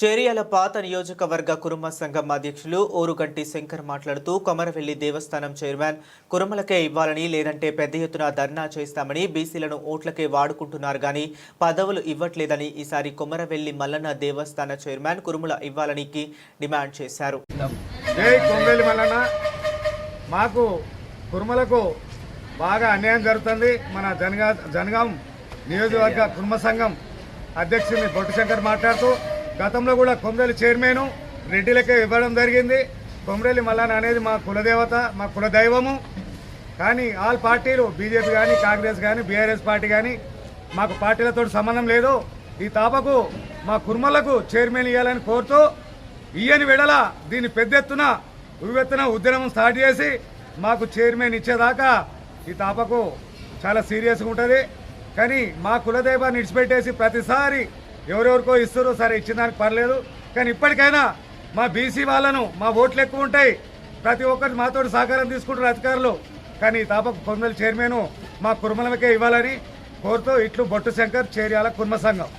చేరియాల పాత నియోజకవర్గ కురుమ సంఘం అధ్యక్షులు ఓరుగంటి శంకర్ మాట్లాడుతూ కొమరవెల్లి దేవస్థానం చైర్మన్ కురుమలకే ఇవ్వాలని లేదంటే పెద్ద ఎత్తున ధర్నా చేస్తామని బీసీలను ఓట్లకే వాడుకుంటున్నారు కానీ పదవులు ఇవ్వట్లేదని ఈసారి కొమరవెల్లి మల్లన్న దేవస్థాన చైర్మన్ కురుమల ఇవ్వాలని డిమాండ్ చేశారు. మాకు కురుమలకు బాగా అన్యాయం జరుగుతుంది. మన జనగా జనగాం నియోజకవర్గ కుర్మ సంఘం అధ్యక్షుడిని బొట్టు శంకర్ మాట్లాడుతూ గతంలో కూడా కొమరేలి చైర్మన్ రెడ్డిలకే ఇవ్వడం జరిగింది. కొమరేలి మల్లన్న అనేది మా కులదేవత మా కులదైవము. కానీ ఆల్ పార్టీలు బీజేపీ కానీ కాంగ్రెస్ కానీ బీఆర్ఎస్ పార్టీ కానీ మాకు పార్టీలతో సంబంధం లేదు. ఈ తాపకు మా కుర్మలకు చైర్మన్ ఇవ్వాలని కోరుతూ ఇయ్యని వెడల దీన్ని పెద్ద ఎత్తున ఉవ్వెత్తున ఉద్యమం స్టార్ట్ చేసి మాకు చైర్మన్ ఇచ్చేదాకా ఈ తాపకు చాలా సీరియస్గా ఉంటుంది. కానీ మా కులదైవాన్ని ఇడిచిపెట్టేసి ప్రతిసారి ఎవరెవరికో ఇస్తారో సరే ఇచ్చిన దానికి పర్లేదు. కానీ ఇప్పటికైనా మా బీసీ వాళ్ళను మా ఓట్లు ఎక్కువ ఉంటాయి. ప్రతి ఒక్కరు మాతో సహకారం తీసుకుంటారు అధికారులు. కానీ ఈ తాపకు కొందరు చైర్మన్ మా కుర్మలకే ఇవ్వాలని కోరుతూ ఇట్లు బొట్టు శంకర్ చేర్యాల కుర్మ సంఘం.